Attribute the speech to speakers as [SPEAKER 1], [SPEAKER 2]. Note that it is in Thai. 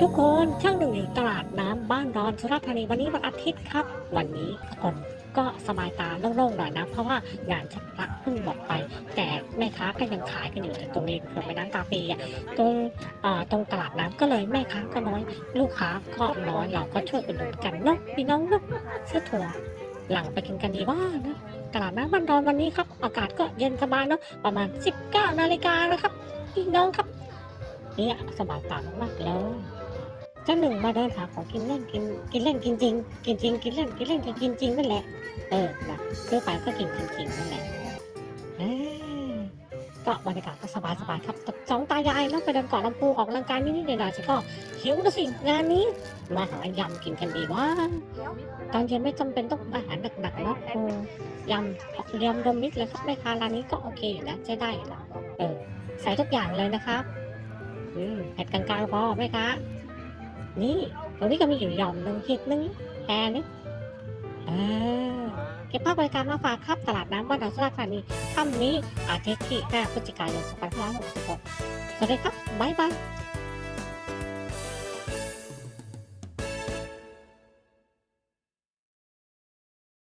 [SPEAKER 1] ทุกคนช่างหนึ่งอยู่ตลาดน้ำบ้านดอนสุราษฎร์ธานีวันนี้วันอาทิตย์ครับ วันนี้ทุกคนก็สบายตาโล่งๆหน่อยนะ เพราะว่างานชักพระเพิ่งหมดไป แต่แม่ค้าก็ยังขายกันอยู่แต่ตรงนี้เขื่อนแม่น้ำตาปีอะตรงตรงตลาดน้ำก็เลยแม่ค้าก็น้อย ลูกค้าก็น้อยเราก็ช่วยอุดหนุนกันเนาะพี่น้องเนาะเสื้อถั่วหลังไปกินกันดีว่านะตลาดน้ำบ้านดอนวันนี้ครับ อากาศก็เย็นสบายเนาะประมาณ 19นาฬิกานะครับพี่น้องครับเนี่ยสบายตามากๆเลย เจ้าหนึ่งมาเดินหาของกินเล่นกินกินเล่นกินจริงกินจริงกินเล่นกินเล่นกินจริงจริงนั่นแหละเออนะซื้อไปก็กินจริงจริงนั่นแหละเออก็บรรยากาศก็สบายสบายๆครับสองตายายเนาะไปเดินเกาะลำพูออกกำลังกายนิดๆหน่อยๆสิก็หิวนะสิงานนี้มาหายำกินกันดีว่าตอนเย็นไม่จำเป็นต้องอาหารหนักๆเนาะเออยำยำรวมมิตรเลยครับแม่ค้าร้านนี้ก็โอเคอยู่นะใช้ได้อยู่แล้วเออใส่ทุกอย่างเลยนะครับอืมเผ็ดกลางๆพอไหมคะ นี่ตรงนี้ก็มีอยู่หย่อมหนึ่งเห็ดหนึ่งแพรนึงเออเก็บภาพบริการมาฝากครับตลาดน้ำบ้านดอนสุราษฎร์ธานีค่ำนี้อาทิตย์ที่ 5 พฤศจิกายน 2566 สวัสดีครับ บ๊ายบาย